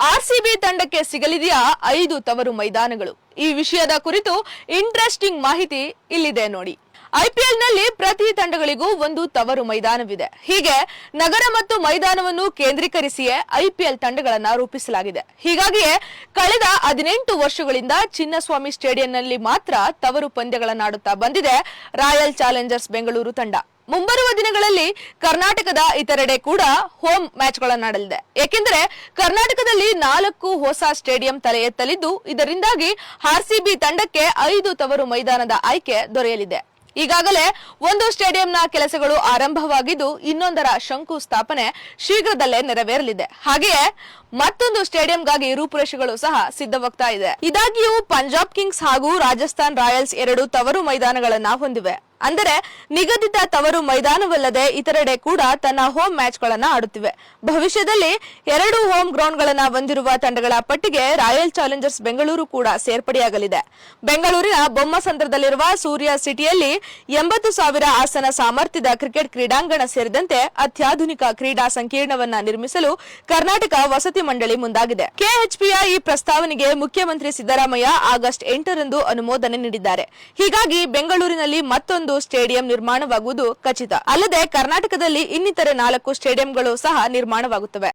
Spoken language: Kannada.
ಆರ್ಸಿಬಿ ತಂಡಕ್ಕೆ ಸಿಗಲಿದೆಯಾ ಐದು ತವರು ಮೈದಾನಗಳು? ಈ ವಿಷಯದ ಕುರಿತು ಇಂಟ್ರೆಸ್ಟಿಂಗ್ ಮಾಹಿತಿ ಇಲ್ಲಿದೆ ನೋಡಿ. ಐಪಿಎಲ್ನಲ್ಲಿ ಪ್ರತಿ ತಂಡಗಳಿಗೂ ಒಂದು ತವರು ಮೈದಾನವಿದೆ. ಹೀಗೆ ನಗರ ಮತ್ತು ಮೈದಾನವನ್ನು ಕೇಂದ್ರೀಕರಿಸಿಯೇ ಐಪಿಎಲ್ ತಂಡಗಳನ್ನು ರೂಪಿಸಲಾಗಿದೆ. ಹೀಗಾಗಿಯೇ ಕಳೆದ ಹದಿನೆಂಟು ವರ್ಷಗಳಿಂದ ಚಿನ್ನಸ್ವಾಮಿ ಸ್ಟೇಡಿಯಂನಲ್ಲಿ ಮಾತ್ರ ತವರು ಪಂದ್ಯಗಳನ್ನಾಡುತ್ತಾ ಬಂದಿದೆ ರಾಯಲ್ ಚಾಲೆಂಜರ್ಸ್ ಬೆಂಗಳೂರು ತಂಡ. ಮುಂಬರುವ ದಿನಗಳಲ್ಲಿ ಕರ್ನಾಟಕದ ಇತರೆಡೆ ಕೂಡ ಹೋಮ್ ಮ್ಯಾಚ್ಗಳನ್ನಾಡಲಿದೆ ಏಕೆಂದರೆ ಕರ್ನಾಟಕದಲ್ಲಿ ನಾಲ್ಕು ಹೊಸ ಸ್ಟೇಡಿಯಂ ತಲೆ ಎತ್ತಲಿದ್ದು, ಇದರಿಂದಾಗಿ ಆರ್ಸಿಬಿ ತಂಡಕ್ಕೆ ಐದು ತವರು ಮೈದಾನದ ಆಯ್ಕೆ ದೊರೆಯಲಿದೆ. ಈಗಾಗಲೇ ಒಂದು ಸ್ಟೇಡಿಯಂನ ಕೆಲಸಗಳು ಆರಂಭವಾಗಿದ್ದು, ಇನ್ನೊಂದರ ಶಂಕು ಸ್ಥಾಪನೆ ಶೀಘ್ರದಲ್ಲೇ ನೆರವೇರಲಿದೆ. ಹಾಗೆಯೇ ಮತ್ತೊಂದು ಸ್ಟೇಡಿಯಂಗಾಗಿ ರೂಪುರೇಷೆಗಳು ಸಹ ಸಿದ್ಧವಾಗ್ತಾ ಇದೆ. ಇದಾಗಿಯೂ ಪಂಜಾಬ್ ಕಿಂಗ್ಸ್ ಹಾಗೂ ರಾಜಸ್ಥಾನ್ ರಾಯಲ್ಸ್ ಎರಡು ತವರು ಮೈದಾನಗಳನ್ನ ಹೊಂದಿವೆ. ಅಂದರೆ ನಿಗದಿತ ತವರು ಮೈದಾನವಲ್ಲದೆ ಇತರೆಡೆ ಕೂಡ ತನ್ನ ಹೋಮ್ ಮ್ಯಾಚ್ಗಳನ್ನ ಆಡುತ್ತಿವೆ. ಭವಿಷ್ಯದಲ್ಲಿ ಎರಡು ಹೋಮ್ ಗ್ರೌಂಡ್ಗಳನ್ನ ಹೊಂದಿರುವ ತಂಡಗಳ ಪಟ್ಟಿಗೆ ರಾಯಲ್ ಚಾಲೆಂಜರ್ಸ್ ಬೆಂಗಳೂರು ಕೂಡ ಸೇರ್ಪಡೆಯಾಗಲಿದೆ. ಬೆಂಗಳೂರಿನ ಬೊಮ್ಮಸಂದ್ರದಲ್ಲಿರುವ ಸೂರ್ಯ ಸಿಟಿಯಲ್ಲಿ ಎಂಬತ್ತು ಸಾವಿರ ಆಸನ ಸಾಮರ್ಥ್ಯದ ಕ್ರಿಕೆಟ್ ಕ್ರೀಡಾಂಗಣ ಸೇರಿದಂತೆ ಅತ್ಯಾಧುನಿಕ ಕ್ರೀಡಾ ಸಂಕೀರ್ಣವನ್ನ ನಿರ್ಮಿಸಲು ಕರ್ನಾಟಕ ವಸತಿ ಮಂಡಳಿ ಮುಂದಾಗಿದೆ. ಕೆಎಚ್ಪಿಯ ಈ ಪ್ರಸ್ತಾವನೆಗೆ ಮುಖ್ಯಮಂತ್ರಿ ಸಿದ್ದರಾಮಯ್ಯ ಆಗಸ್ಟ್ ಎಂಟರಂದು ಅನುಮೋದನೆ ನೀಡಿದ್ದಾರೆ. ಹೀಗಾಗಿ ಬೆಂಗಳೂರಿನಲ್ಲಿ ಮತ್ತೊಂದು ಸ್ಟೇಡಿಯಂ ನಿರ್ಮಾಣವಾಗುವುದು ಖಚಿತ. ಅಲ್ಲದೆ ಕರ್ನಾಟಕದಲ್ಲಿ ಇನ್ನಿತರೆ ನಾಲ್ಕು ಸ್ಟೇಡಿಯಂಗಳು ಸಹ ನಿರ್ಮಾಣವಾಗುತ್ತವೆ.